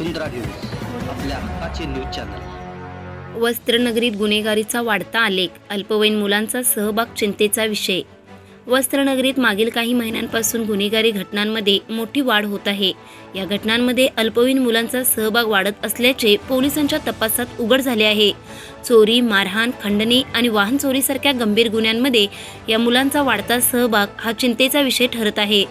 वसुंधरा news आपल्या हक्काचे news channel. वस्त्रनगरीत गुन्हेगारीचा वाढता आलेख अल्पवयीन मुलांचा सहभाग चिंतेचा विषय. वस्त्रनगरीत मागील काही महिन्यांपासून गुन्हेगारी घटनांमध्ये मोठी वाढ होत आहे. या घटनांमध्ये अल्पवयीन मुलांचा सहभाग वाढत असल्याचे पोलिसांच्या तपासात उघड झाले आहे. चोरी मारहाण खंडणी आणि वाहन चोरीसारख्या गंभीर गुन्ह्यांमध्ये या मुलांचा वाढता सहभाग हा चिंतेचा विषय ठरत आहे.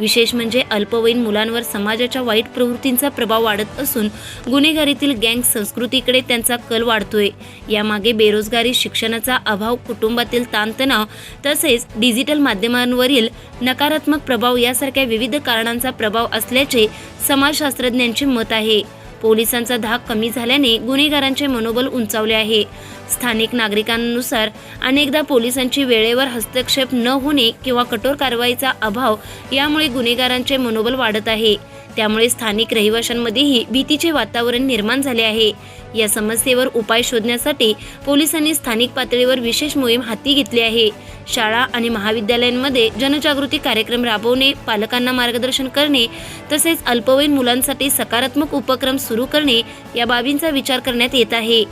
विशेष म्हणजे अल्पवयीन मुलांवर समाजाच्या वाईट प्रवृत्तींचा प्रभाव वाढत असून गुन्हेगारीतील गँग संस्कृतीकडे त्यांचा कल वाढतोय. यामागे बेरोजगारी शिक्षणाचा अभाव कुटुंबातील ताणतणाव तसेच डिजिटल माध्यमांवरील नकारात्मक प्रभाव यासारख्या विविध कारणांचा प्रभाव असल्याचे समाजशास्त्रज्ञांचे मत आहे. पोलिसांचा धाक कमी झाल्याने गुन्हेगारांचे मनोबल उंचावले आहे. स्थानिक नागरिकांनुसार अनेकदा पोलिसांची वेळेवर हस्तक्षेप न होणे किंवा कठोर कारवाईचा अभाव यामुळे गुन्हेगारांचे मनोबल वाढत आहे. त्यामुळे स्थानिक रहिवाशांमध्येही भीतीचे वातावरण निर्माण झाले आहे. या समस्येवर उपाय शोधण्यासाठी पोलिसांनी स्थानिक पातळीवर विशेष मोहीम हाती घेतली आहे. शाळा आणि महाविद्यालयांमध्ये जनजागृती कार्यक्रम राबवणे पालकांना मार्गदर्शन करणे तसेच अल्पवयीन मुलांसाठी सकारात्मक उपक्रम सुरू करणे या बाबींचा विचार करण्यात येत आहे.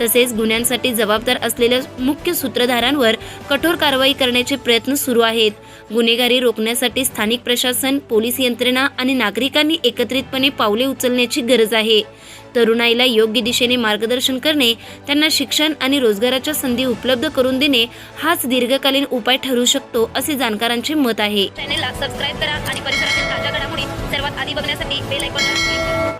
तसेच गुन्ह्यांसाठी जबाबदार असलेल्या मुख्य सूत्रधारांवर कठोर कारवाई करण्याचे प्रयत्न सुरू आहेत. गुन्हेगारी रोखण्यासाठी स्थानिक प्रशासन पोलीस यंत्रणा आणि नागरिकांनी एकत्रितपणे पावले उचलण्याची गरज आहे. तरुणाईला योग्य दिशेने मार्गदर्शन करणे त्यांना शिक्षण आणि रोजगाराच्या संधी उपलब्ध करून देणे हाच दीर्घकालीन उपाय ठरू शकतो असे जाणकारांचे मत आहे. चॅनेलला सबस्क्राईब करा आणि परिसरातील ताज्या घडामोडी सर्वात आधी बघण्यासाठी बेल आयकॉनला